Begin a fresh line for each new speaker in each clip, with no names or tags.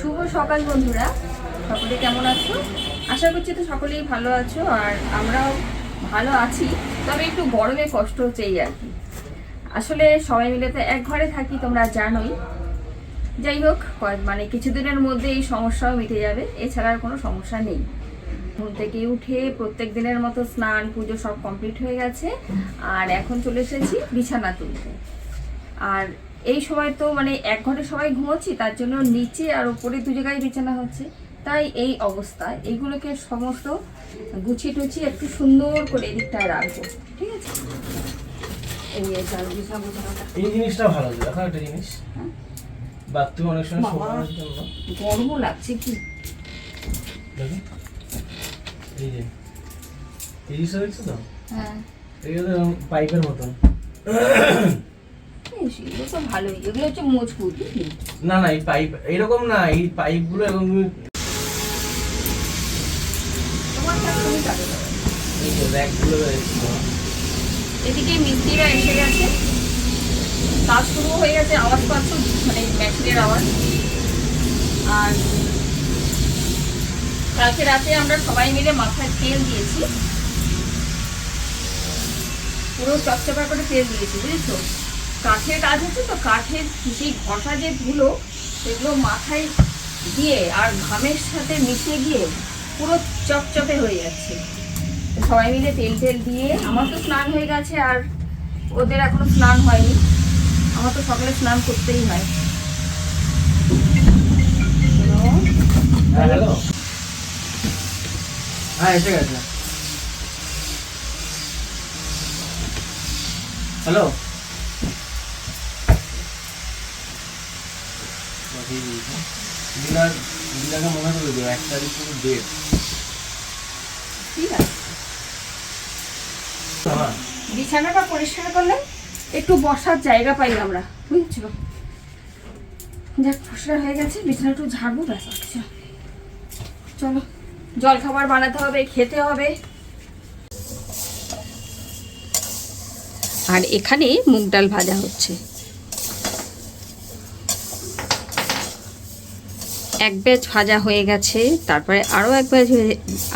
শুভ সকাল বন্ধুরা। সকলে কেমন আছো? আশা করছি তো সকলেই ভালো আছো আর আমরাও ভালো আছি। তবে একটু গরমে কষ্ট হচ্ছে এই আর কি। আসলে সবাই মিলে তো এক ঘরে থাকি, তোমরা জানোই। যাই হোক মানে কিছুদিনের মধ্যে এই সমস্যাও মিটে যাবে। এছাড়া আর কোনো সমস্যা নেই। ঘুম থেকে উঠে প্রত্যেক দিনের মতো স্নান, পুজো সব কমপ্লিট হয়ে গেছে। আর এখন চলে এসেছি বিছানা তুলতে। আর এই সময় তো মানে এক ঘরে সবাই ঘুমোচ্ছি তার জন্য নিচে আর উপরে দু জায়গায় বিছানা হচ্ছে। তাই এই অবস্থা। এইগুলোকে সমস্ত গুছিয়ে টুছিয়ে একটু সুন্দর করে এদিকটায় রাখব ঠিক আছে? এই যে চার বিছানা গোছানোটা
এই জিনিসটা ভালো দেখো একটা জিনিস।
হ্যাঁ।
অনেক সময়
গরমও লাগছে কি?
এই যে এই জিনিসটা দেখছ তো?
হ্যাঁ।
পাইপের মতন।
এগুলো তো ভালোই। এগুলো হচ্ছে মজবুত
না না এই পাইপ এরকম না এই পাইপগুলো। এই যে র্যাকগুলো
এদিকে মিস্ত্রিরা এসে গেছে। কাজ শুরু হয়ে গেছে আওয়াজ পাচ্ছ মানে মেশিনের আওয়াজ। আর কালকে রাতে আমরা সবাই মিলে মাথায় তেল দিয়েছি। পুরো চপচপা করে তেল দিয়েছি বুঝেছ? কাঠের কাজ হচ্ছে তো, কাঠের সেই ঘষা যে ধুলো, সেগুলো মাথায় দিয়ে আর ঘামের সাথে মিশে গিয়ে পুরো চপচপে হয়ে যাচ্ছে। সবাই মিলে তেল তেল দিয়ে, আমার তো স্নান হয়ে গেছে আর ওদের এখনও স্নান হয়নি। আমার তো সকালে স্নান করতেই হয়।
হ্যাঁ হ্যালো। হ্যাঁ হ্যালো। দিনার দিনাকে মনে করে দিও এক তারিখ পুরো ডেট
ঠিক আছে। বিছানাটা পরিষ্কার করলে একটু বসার জায়গা পাই আমরা বুঝছ? যাক পরিষ্কার হয়ে গেছে বিছানা একটু ঝাড়বো ব্যাস না। চলো জল খাবার বানাতে হবে খেতে হবে। আর এখানে মুগ ডাল ভাজা হচ্ছে। এক ব্যাচ ভাজা হয়ে গেছে, তারপরে আরও এক ব্যাচ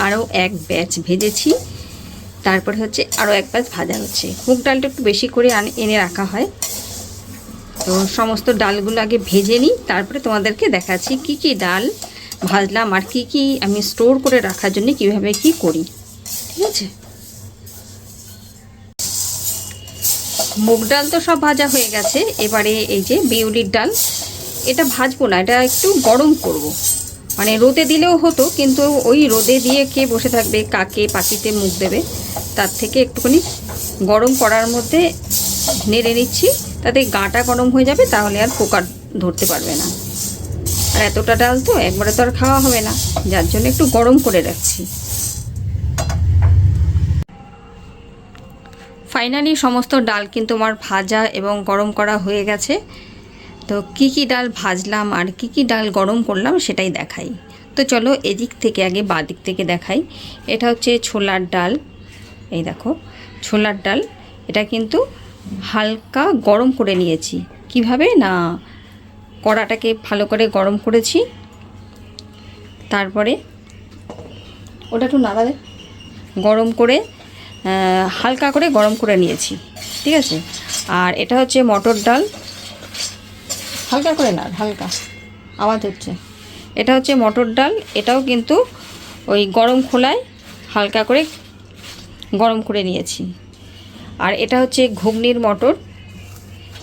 আরও এক ব্যাচ ভেজেছি, তারপরে হচ্ছে আরও এক ব্যাচ ভাজা হচ্ছে। মুগ ডালটা একটু বেশি করে এনে রাখা হয়। তো সমস্ত ডালগুলো আগে ভেজে নিই, তারপরে তোমাদেরকে দেখাচ্ছি কি কি ডাল ভাজলাম আর কী কী আমি স্টোর করে রাখার জন্য কীভাবে কি করি। ঠিক আছে? মুগ ডাল তো সব ভাজা হয়ে গেছে, এবারে এই যে বিউলির ডাল। এটা ভাজবো না, এটা একটু গরম করব। মানে রোদে দিলেও হতো, কিন্তু ওই রোদে দিয়ে কে বসে থাকবে, কাকে পাখিতে মুখ দেবে, তার থেকে একটুখানি গরম করার মধ্যে নেড়ে নিচ্ছি, তাতে গাটা গরম হয়ে যাবে, তাহলে আর পোকা ধরতে পারবে না। আর এতটা ডাল তো একবারে তো আর খাওয়া হবে না, যার জন্য একটু গরম করে রাখছি। ফাইনালি সমস্ত ডাল কিন্তু আমার ভাজা এবং গরম করা হয়ে গেছে। তো কি কি ডাল ভাজলাম আর কি কি ডাল গরম করলাম সেটাই দেখাই। তো চলো এদিক থেকে আগে বা দিক থেকে দেখাই। এটা হচ্ছে ছোলার ডাল। এই দেখো, ছোলার ডাল। এটা কিন্তু হালকা গরম করে নিয়েছি। কীভাবে? না, কড়াটাকে ভালো করে গরম করেছি। তারপরে ওটা একটু নাড়ালে গরম করে হালকা করে গরম করে নিয়েছি। ঠিক আছে? আর এটা হচ্ছে মটর ডাল। হালকা করে না হালকা। আওয়াজ হচ্ছে। এটা হচ্ছে মটর ডাল, এটাও কিন্তু ওই গরম খোলায় হালকা করে গরম করে নিয়েছি। আর এটা হচ্ছে ঘুগনির মটর।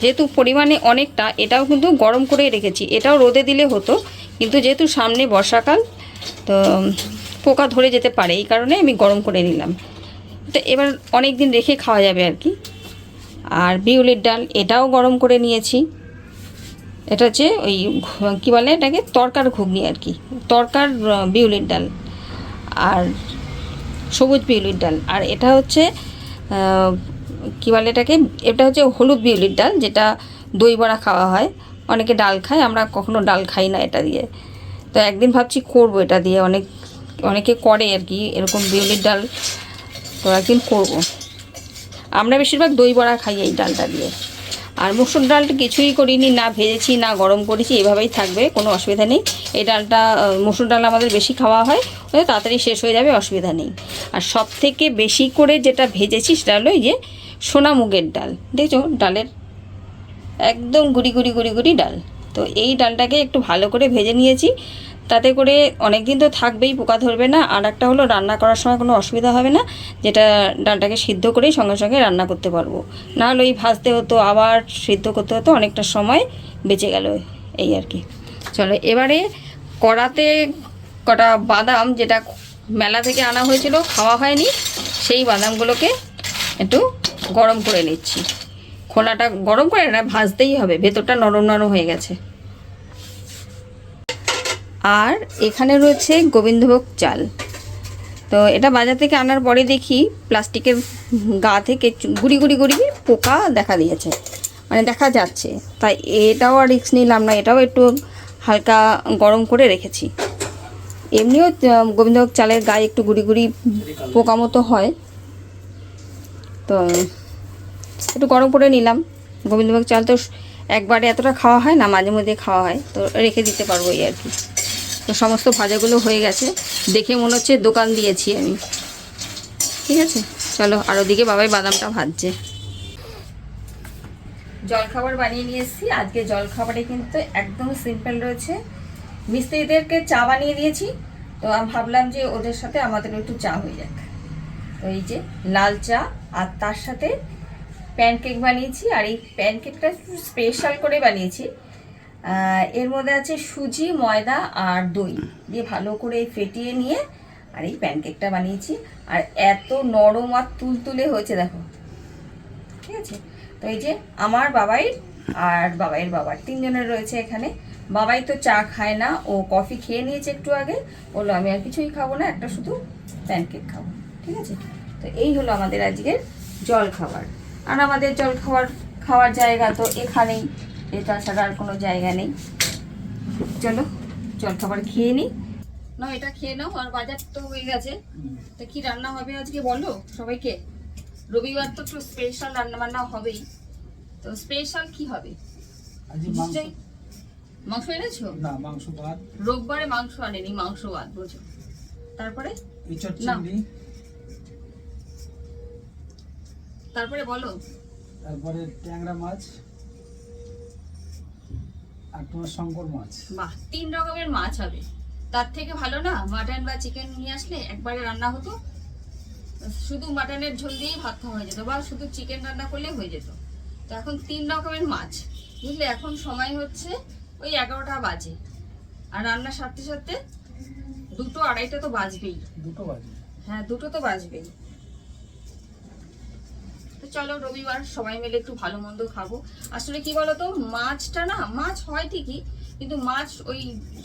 যেহেতু পরিমাণে অনেকটা, এটাও কিন্তু গরম করে রেখেছি। এটাও রোদে দিলে হতো, কিন্তু যেহেতু সামনে বর্ষাকাল, তো পোকা ধরে যেতে পারে, এই কারণে আমি গরম করে নিলাম। তো এবার অনেক দিন রেখে খাওয়া যাবে আর কি। আর বিউলির ডাল, এটাও গরম করে নিয়েছি। এটা হচ্ছে ওই কী বলে এটাকে? তরকার ঘুগনি আর কি। তরকার বিউলির ডাল আর সবুজ বিউলির ডাল। আর এটা হচ্ছে কী বলে এটাকে? এটা হচ্ছে হলুদ বিউলির ডাল, যেটা দই বড়া খাওয়া হয়। অনেকে ডাল খায়, আমরা কখনো ডাল খাই না এটা দিয়ে। তো একদিন ভাবছি করব এটা দিয়ে। অনেক, অনেকে করে আর কি, এরকম বিউলির ডাল। তো একদিন করব। আমরা বেশিরভাগ দই বড়া খাই এই ডালটা দিয়ে। আর মুসুর ডালটা কিছুই করিনি, না ভেজেছি, না গরম করেছি, এভাবেই থাকবে, কোনো অসুবিধা নেই। এই ডালটা মুসুর ডাল আমাদের বেশি খাওয়া হয় তাড়াতাড়ি শেষ হয়ে যাবে, অসুবিধা নেই। আর সব থেকে বেশি করে যেটা ভেজেছি সেটা হলো যে সোনা মুগের ডাল। দেখছ, ডালের একদম গুড়ি গুড়ি গুড়ি গুড়ি ডাল। তো এই ডালটাকে একটু ভালো করে ভেজে নিয়েছি। তাতে করে অনেক দিন তো থাকবেই, পোকা ধরবে না। আর একটা হলো, রান্না করার সময় কোনো অসুবিধা হবে না, যেটা ডালটাকে সিদ্ধ করেই সঙ্গে সঙ্গে রান্না করতে পারব। না হলে ওই ভাজতে হতো, আবার সিদ্ধ করতে হতো, অনেকটা সময় বেঁচে গেল এই আর কি। চলো, এবারে কড়াতে কটা বাদাম, যেটা মেলা থেকে আনা হয়েছিল, খাওয়া হয়নি, সেই বাদামগুলোকে একটু গরম করে নিচ্ছি। খোলাটা গরম করে না, ভাজতেই হবে, ভেতরটা নরম নরম হয়ে গেছে। আর এখানে রয়েছে গোবিন্দভোগ চাল। তো এটা বাজার থেকে আনার পরে দেখি প্লাস্টিকের গা থেকে গুড়ি গুড়ি গুড়ি পোকা দেখা দিয়েছে। মানে দেখা যাচ্ছে। তাই এটাও আর রিস্ক নিলাম না, এটাও একটু হালকা গরম করে রেখেছি। এমনিও গোবিন্দভোগ চালের গায়ে একটু গুড়ি গুড়ি পোকা মতো হয়। তো একটু গরম করে নিলাম। গোবিন্দভোগ চাল তো একবারে এতটা খাওয়া হয় না, মাঝে মধ্যে খাওয়া হয়। তো রেখে দিতে পারব এই আর কি। তো সমস্ত ভাজাগুলো হয়ে গেছে। দেখে মনে হচ্ছে দোকান দিয়েছি আমি। ঠিক আছে? চলো, আর ওদিকে বাবাই বাদামটা ভাজছে। জলখাবার বানিয়ে নিয়ে এসেছি। আজকে জলখাবারে কিন্তু একদম সিম্পল রয়েছে। মিস্ত্রিদেরকে চা বানিয়ে দিয়েছি। তো আমি ভাবলাম যে ওদের সাথে আমাদের একটু চা হয়ে যাক। তো এই যে লাল চা, আর তার সাথে প্যানকেক বানিয়েছি। আর এই প্যানকেকটা স্পেশাল করে বানিয়েছি। এর মধ্যে আছে সুজি, ময়দা আর দই। দিয়ে ভালো করে ফেটিয়ে নিয়ে আর এই প্যানকেকটা বানিয়েছি। আর এত নরম আর তুলতুলে হয়েছে, দেখো। ঠিক আছে? তো এই যে আমার বাবাই আর বাবাইয়ের বাবার তিনজনের রয়েছে এখানে। বাবাই তো চা খায় না, ও কফি খেয়ে নিয়েছে একটু আগে। বলল, আমি আর কিছুই খাব না, একটা শুধু প্যানকেক খাব। ঠিক আছে? তো এই হলো আমাদের আজকের জল খাবার আর আমাদের জল খাবার খাওয়ার জায়গা তো এখানেই। এটা ছাড়া আর কোনো জায়গা নেই। চলো জল খাবার খেয়ে নিই না এটা খেয়ে নাও আর বাজার তো হয়ে গেছে। তা কি রান্না হবে আজকে বলো সবাইকে? রবিবার তো একটু স্পেশাল রান্না বান্না হবেই। তো স্পেশাল কি হবে?
মাংস।
নিশ্চয়ই। মাংস এনেছো?
না মাংস ভাত।
রোববারে মাংস আনেনি মাংস বাদ বুঝো। তারপরে? তারপরে বলো।
তারপরে ট্যাংরা মাছ। আর তোমার শঙ্কর মাছ?
বাহ তিন রকমের মাছ হবে। তার থেকে ভালো না মাটন বা চিকেন নিয়ে আসলে একবারে রান্না হতো। শুধু মাটনের ঝোল দিয়েই ভাত খাওয়া হয়ে যেত বা শুধু চিকেন রান্না করলে হয়ে যেত। তো এখন তিন রকমের মাছ। বুঝলে এখন সময় হচ্ছে ওই এগারোটা বাজে। আর রান্না সারতে সারতে দুটো আড়াইটা তো বাজবেই।
দুটো বাজে?
হ্যাঁ দুটো তো বাজবেই। চলো রবিবার সবাই মিলে একটু ভালো মন্দ খাব। আসলে কি বলতো মাছটা না মাছ হয় ঠিকই কিন্তু মাছ ওই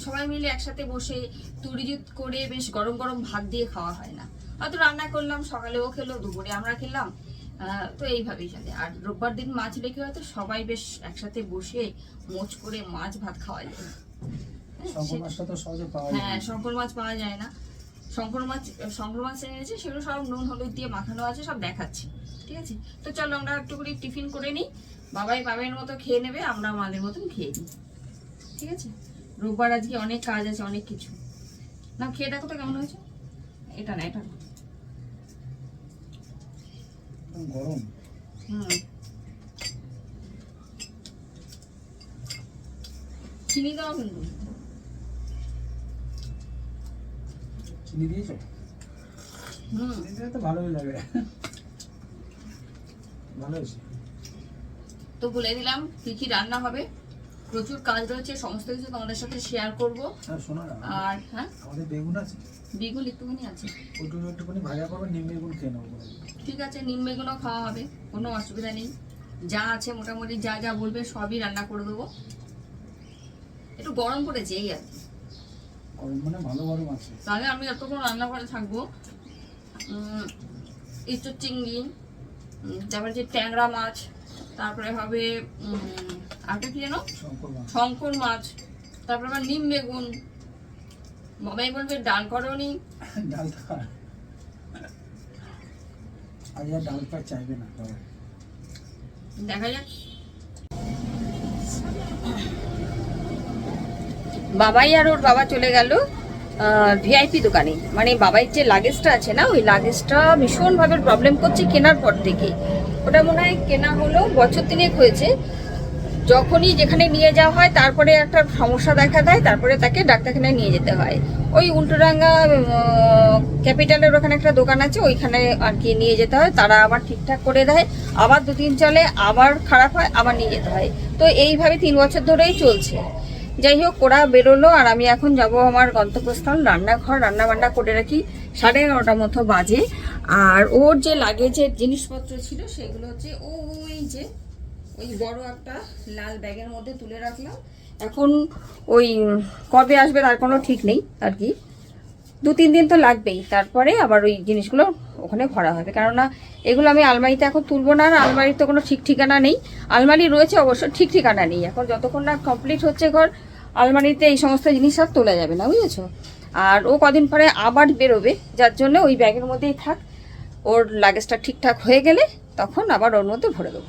সবাই মিলে একসাথে বসে তুড়িজুত করে বেশ গরম গরম ভাত দিয়ে খাওয়া হয় না। হয়তো রান্না করলাম সকালেও খেলো দুপুরে আমরা খেলাম আহ, তো এইভাবেই চলে। আর রোববার দিন মাছ রেখে হয়তো সবাই বেশ একসাথে বসে মোচ করে মাছ ভাত খাওয়া যায়। হ্যাঁ,
যায়
হ্যাঁ শঙ্কর মাছ পাওয়া যায় না। মাছ শঙ্কর মাছ এনেছে সেগুলো সব নুন হলুদ দিয়ে মাখানো আছে সব দেখাচ্ছি ঠিক আছে? তো চলো আমরা একটু করে টিফিন করে নিই বাবাই বাবাইয়ের মতো খেয়ে নেবে আমরা আমাদের মতন খেয়ে নিই ঠিক আছে? রোববার আজকে অনেক কাজ আছে অনেক কিছু। না খেয়ে দেখো তো কেমন হয়েছে। এটা না এটা না।
গরম।
হুম। চিনি দাও কিন্তু
চিনি দিয়েছ?
হুম।
চিনি দিলে তো ভালোই লাগে। ভালো হয়েছে।
তো বলে দিলাম কি কি রান্না হবে? প্রচুর কাজ রয়েছে সমস্ত কিছু তোমাদের সাথে শেয়ার করব।
আর
হ্যাঁ?
আমাদের বেগুন আছে।
বিগুল একটুখানি আছে।
ওটু একটুখানি ভাজা করবে নিম বেগুন খেয়ে নেব
ঠিক আছে নিম বেগুনও খাওয়া হবে কোনো অসুবিধা নেই। যা আছে মোটামুটি যা যা বলবে সবই রান্না করে দেবো। একটু গরম পড়েছে এই আর কি
গরম মানে ভালো গরম আছে
তাহলে আমি এতক্ষণ রান্না করে থাকব ইঁচড় চিংড়ি তারপরে যে ট্যাংরা মাছ তারপরে হবে আরেকটা কি যেন?
শঙ্কর মাছ।
তারপর আবার নিম বেগুন। বাবাই বলবে ডাল করনি।
ডাল আজ আর ডাল পাক চাইবে না
দেখা যাক। বাবাই আর ওর বাবা চলে গেল ভিআইপি দোকানে। মানে বাবাই যে লাগেজটা আছে না, ওই লাগেজটা ভীষণভাবে প্রবলেম করছে কেনার পর থেকে। ওটা মনে হয় কেনা হলো, বছর তিনেক হয়েছে। যখনই যেখানে নিয়ে যাওয়া হয়, তারপরে একটা সমস্যা দেখা দেয়, তারপরে তাকে ডাক্তারখানায় নিয়ে যেতে হয়। ওই উল্টোডাঙ্গা ক্যাপিটালের ওখানে একটা দোকান আছে, ওইখানে আর কি নিয়ে যেতে হয়। তারা আবার ঠিকঠাক করে দেয়। আবার দু দিন চলে, আবার খারাপ হয়, আবার নিয়ে যেতে হয়। তো এইভাবে তিন বছর ধরেই চলছে। যাই হোক ওরা বেরোলো আর আমি এখন যাব আমার গন্তব্যস্থল, রান্নাঘর রান্না বান্না করে রাখি সাড়ে এগারোটার মতো বাজে। আর ওর যে লাগেজের জিনিসপত্র ছিল সেগুলো হচ্ছে ও ওই যে ওই বড় একটা লাল ব্যাগের মধ্যে তুলে রাখলাম। এখন ওই কবে আসবে তার কোনো ঠিক নেই আর কি। দু তিন দিন তো লাগবেই। তারপরে আবার ওই জিনিসগুলো ওখানে ভরা হবে। কেননা এগুলো আমি আলমারিতে এখন তুলবো না, আর আলমারির তো কোনো ঠিক ঠিকানা নেই। আলমারি রয়েছে অবশ্য, ঠিক ঠিকানা নেই। এখন যতক্ষণ না কমপ্লিট হচ্ছে ঘর, আলমারিতে এই সমস্ত জিনিস আর তোলা যাবে না, বুঝেছ? আর ও কদিন পরে আবার বেরোবে, যার জন্য ওই ব্যাগের মধ্যেই থাক। ওর লাগেজটা ঠিকঠাক হয়ে গেলে তখন আবার ওর মধ্যে ভরে দেবো,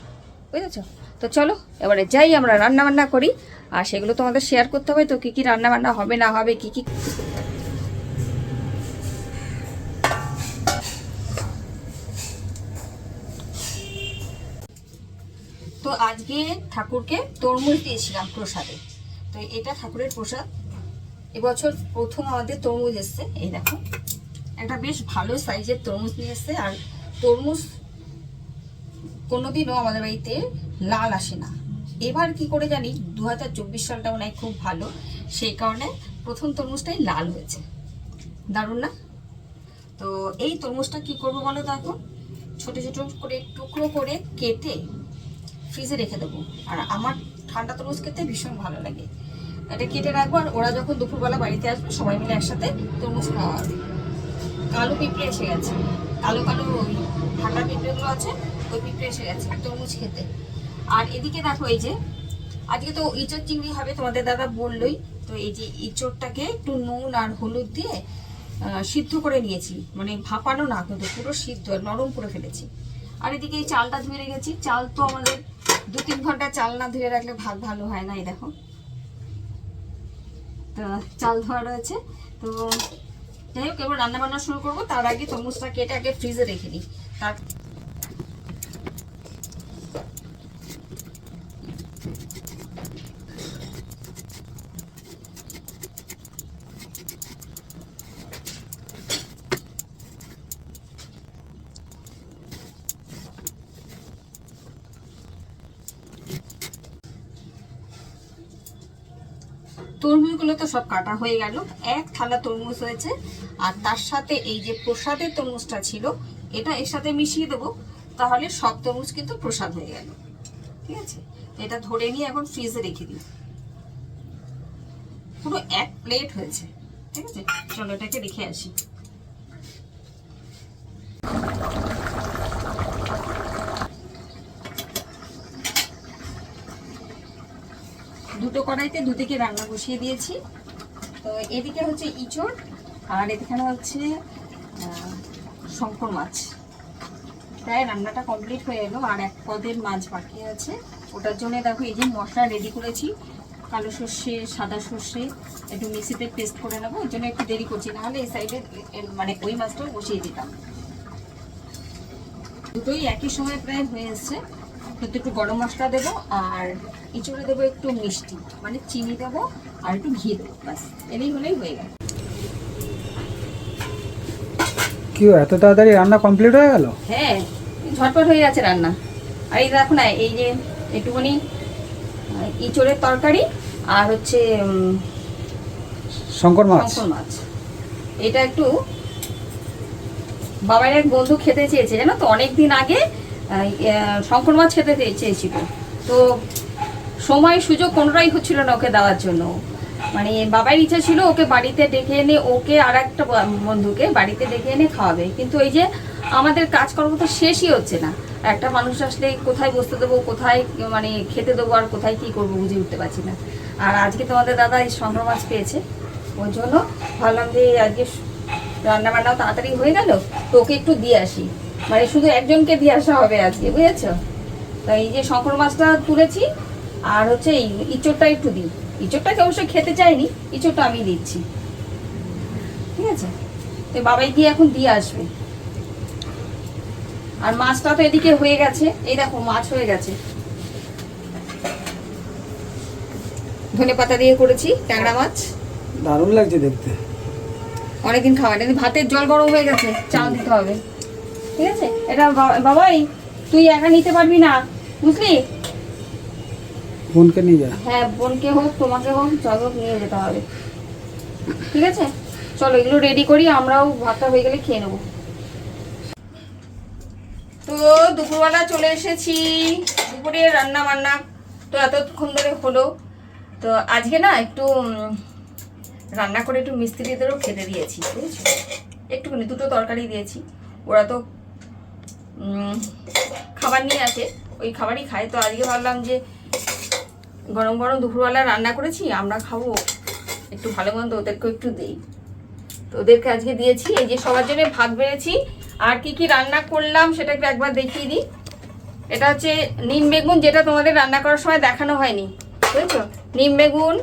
বুঝেছ? তো চলো, এবারে যাই, আমরা রান্না বান্না করি। আর সেগুলো তোমাদের শেয়ার করতে হবে, তো কী কী রান্না বান্না হবে, না হবে, কী কী তো আজকে ঠাকুরকে তরমুজ দিয়েছিলাম প্রসাদে। তো এটা ঠাকুরের প্রসাদ। এবছর প্রথম আমাদের তরমুজ এসছে, এই দেখো। একটা বেশ ভালো সাইজের তরমুজ নিয়ে এসছে, আর তরমুজ কোনোদিনও আমাদের বাড়িতে লাল আসে না। এবার কি করে জানি দু হাজার চব্বিশ সালটা মনে খুব ভালো, সেই কারণে প্রথম তরমুজটাই লাল হয়েছে। দারুণ না? তো এই তরমুজটা কি করব বলো তো এখন? ছোটো ছোটো করে, টুকরো করে কেটে ফ্রিজে রেখে দেবো। আর আমার ঠান্ডা তরমুজ খেতে ভীষণ ভালো লাগে। এটা কেটে রাখব আর ওরা যখন দুপুরবেলা বাড়িতে আসবে, সবাই মিলে একসাথে তরমুজ খাওয়া হবে। কালো পিঁপড়ে এসে গেছে। কালো কালো ওই ঠান্ডা পিঁপড়েগুলো আছে, ওই পিঁপড়ে এসে গেছে তরমুজ খেতে। আর এদিকে দেখো এই যে, আজকে তো ইঁচড় চিংড়ি হবে, তোমাদের দাদা বললোই। তো এই যে ইঁচড়টাকে একটু নুন আর হলুদ দিয়ে সিদ্ধ করে নিয়েছি। মানে ভাপানো না, কিন্তু পুরো সিদ্ধ, নরম করে ফেলেছি। আর এদিকে এই চালটা ধুয়ে রেখেছি। চাল তো আমাদের দু তিন ঘণ্টা চাল না ধুয়ে রাখলে ভাত ভালো হয় না, এই দেখো। তো চাল ধোয়া রয়েছে, তো যাই হোক, এবার রান্নাবান্না শুরু করব। তার আগে তরমুজটা কেটে আগে ফ্রিজে রেখে দিই। তার তো সব কাটা হয়ে গেল। এক থালা তরমুজ হয়েছে, আর তার সাথে এই যে প্রসাদের তরমুজটা ছিল, এটা এর সাথে মিশিয়ে দেবো, তাহলে সব তরমুজ কিন্তু প্রসাদ হয়ে গেল। ঠিক আছে? এটা ধরে নিয়ে এখন ফ্রিজে রেখে দিই। পুরো এক প্লেট হয়েছে। ঠিক আছে? চলো এটাকে রেখে আসি। দুটো কড়াইতে দুদিকে রান্না বসিয়ে দিয়েছি। তো এদিকে হচ্ছে ইঁচড়, আর এখানে হচ্ছে শঙ্কর মাছ। প্রায় রান্নাটা কমপ্লিট হয়ে এলো, আর এক পদের মাছ বাকি আছে। ওটার জন্য দেখো এই যে মশলা রেডি করেছি। কালো সর্ষে, সাদা সর্ষে, একটু মিক্সিতে পেস্ট করে নেব। ওই জন্য একটু দেরি করছি, নাহলে এই সাইডে মানে ওই মাছটাও বসিয়ে দিতাম। দুটোই একই সময় প্রায় হয়ে এসছে। কিন্তু একটু গরম মশলা দেবো আর ইঁচড়ে দেবো একটু মিষ্টি মানে চিনি দেবো আর একটু ঘি দেবো ব্যাস। এলেই হলেই হয়ে গেল।
কি এত তাড়াতাড়ি রান্না কমপ্লিট হয়ে গেল?
হ্যাঁ ঝটপট হয়ে যাচ্ছে রান্না। আর এই দেখো না এই যে একটুখানি ইঁচড়ের তরকারি আর হচ্ছে
শঙ্কর মাছ।
শঙ্কর মাছ। এটা একটু বাবার এক বন্ধু খেতে চেয়েছে জানো তো? অনেক দিন আগে শঙ্কর মাছ খেতে চেয়েছিল। তো সময় সুযোগ কোনোটাই হচ্ছিল না ওকে দেওয়ার জন্য। মানে বাবার ইচ্ছা ছিল ওকে বাড়িতে ডেকে এনে, ওকে আর একটা বন্ধুকে বাড়িতে ডেকে এনে খাওয়াবে। কিন্তু এই যে আমাদের কাজকর্ম তো শেষই হচ্ছে না। একটা মানুষ আসলে কোথায় বসতে দেবো, কোথায় মানে খেতে দেবো আর কোথায় কি করব বুঝে উঠতে পারছি না। আর আজকে তোমাদের দাদা এই শঙ্কর মাছ পেয়েছে। ওর জন্য ভাবলাম যে আজকে রান্না বান্নাও তাড়াতাড়ি হয়ে গেল, তো ওকে একটু দিয়ে আসি। মানে শুধু একজনকে দিয়ে আসা হবে আজকে বুঝেছ? তাই এই যে শঙ্কর মাছটা তুলেছি আর হচ্ছে এই ইঁচড়টা একটু দিই। ইঁচড়টাকে অবশ্যই খেতে চাইনি ইঁচড়টা আমি দিচ্ছি। ঠিক আছে? তো বাবাই গিয়ে এখন দিয়ে আসবে। আর মাছটা তো এদিকে হয়ে গেছে। এই দেখো মাছ হয়ে গেছে। ধনে পাতা দিয়ে করেছি ট্যাংরা মাছ।
দারুণ লাগছে দেখতে।
অনেকদিন খাওয়া ভাতের জল গরম হয়ে গেছে চাল দিতে হবে। ঠিক আছে? এটা বাবাই তুই একা নিতে পারবি না বুঝলি?
বোনকে নিয়ে যা।
হ্যাঁ বোনকে হোক তোমাকে হোক চল হোক নিয়ে যেতে হবে। ঠিক আছে? চলো এগুলো রেডি করি আমরাও ভাতটা হয়ে গেলে খেয়ে নেব। তো দুপুরবেলা চলে এসেছি দুপুরে রান্না বান্না তো এতক্ষণ ধরে হলো। তো আজকে না একটু রান্না করে একটু মিস্ত্রিদেরও খেতে দিয়েছি বুঝেছ একটুখানি দুটো তরকারি দিয়েছি ওরা তো খাবার নিয়ে আসে। ওই খাবারই খায়। তো আজকে ভাবলাম যে, গরম গরম দুপুরবেলা রান্না করেছি, আমরা খাব একটু ভালো মন্দ, ওদেরকেও একটু দিই। তো ওদেরকে আজকে দিয়েছি। এই যে সবার জন্য ভাত বেড়েছি। আর কি কি রান্না করলাম সেটা একটু একবার দেখিয়ে দিই। এটা হচ্ছে নিম বেগুন, যেটা তোমাদের রান্না করার সময় দেখানো হয়নি। বুঝেছ? নিম বেগুন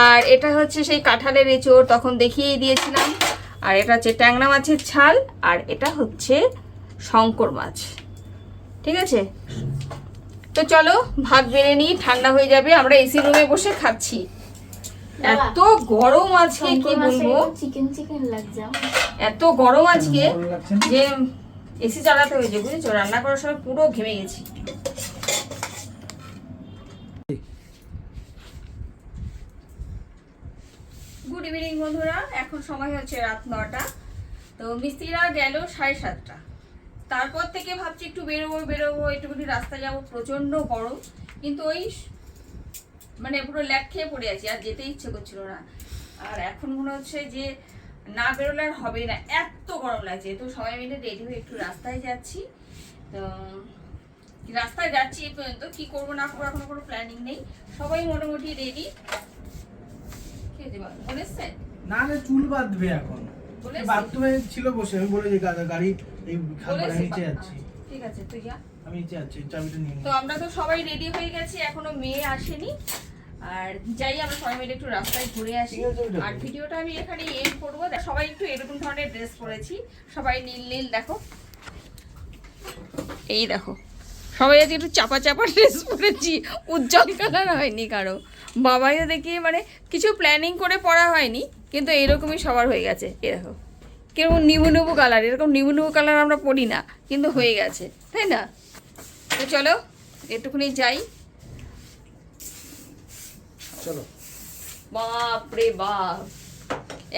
আর এটা হচ্ছে সেই কাঁঠালের এঁচোড়, তখন দেখিয়েই দিয়েছিলাম। আর এটা হচ্ছে ট্যাংরা মাছের ছাল, আর এটা হচ্ছে শঙ্কর মাছ। ঠিক আছে? তো চলো ভাত বেড়ে নিই ঠান্ডা হয়ে যাবে আমরা এসি রুমে বসে খাচ্ছি। এত গরম আজকে কি বলব?
চিকেন চিকেন লাগছে
এত গরম আজকে? যে এসি চালাতে হয়েছে বুঝেছ? রান্না করার সময় পুরো ঘেমে গেছি। গুড ইভিনিং বন্ধুরা। এখন সময় হচ্ছে রাত নটা। তো মিস্ত্রিরা গেল সাড়ে সাতটা। তারপর থেকে ভাবছি একটু বেরোবো বেরোবো একটুখানি রাস্তা যাব প্রচণ্ড গরম। কিন্তু ওই মানে পুরো ল্যাট খেয়ে পড়ে আছি আর যেতে ইচ্ছে করছিল না। আর এখন মনে হচ্ছে যে না বেরোলে আর হবে না এত গরম লাগছে। তো সবাই মিলে রেডি হয়ে একটু রাস্তায় যাচ্ছি। তো রাস্তায় যাচ্ছি এই পর্যন্ত কী করব না করব এখনও কোনো প্ল্যানিং নেই। সবাই মোটামুটি রেডি খেতে পারব বলেছে?
না চুল বাঁধবে এখন।
বলেছে?
বাথরুমে ছিল বসে আমি বলে যে গাড়ি এই খাবার
বলেছে?
নিচে যাচ্ছি।
ঠিক আছে তুই যা।
আমি নিচে যাচ্ছি চাবিটা নিয়ে
তো আমরা তো সবাই রেডি হয়ে গেছি এখনও মেয়ে আসেনি। আর যাই আমরা সবাই মিলে একটু রাস্তায় ঘুরে আসি। আর ভিডিওটা আমি এখানে এন্ড করব। সবাই একটু এরকম ধরনের ড্রেস পরেছি। সবাই নীল নীল দেখো। এই দেখো সবাই আজকে একটু চাপা চাপা ড্রেস পরেছি। উজ্জ্বল কালার হয়নি কারও। বাবাইও দেখি মানে কিছু প্ল্যানিং করে পড়া হয়নি কিন্তু এরকমই সবার হয়ে গেছে। এ দেখো। কেমন নিবু নিবু কালার এরকম নিবু নিবু কালার আমরা পড়ি না কিন্তু হয়ে গেছে তাই না? তো চলো একটুখানি যাই।
চলো।
বাপ রে বাপ।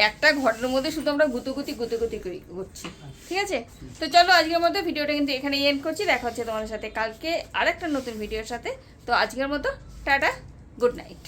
একটা ঘরের মধ্যে শুধু আমরা গুতুগুতি গুতুগুতি করি করছি ঠিক আছে? তো চলো আজকের মতো ভিডিওটা কিন্তু এখানে এন্ড করছি দেখা হচ্ছে তোমাদের সাথে কালকে আরেকটা নতুন ভিডিওর সাথে। তো আজকের মতো টাটা গুড নাইট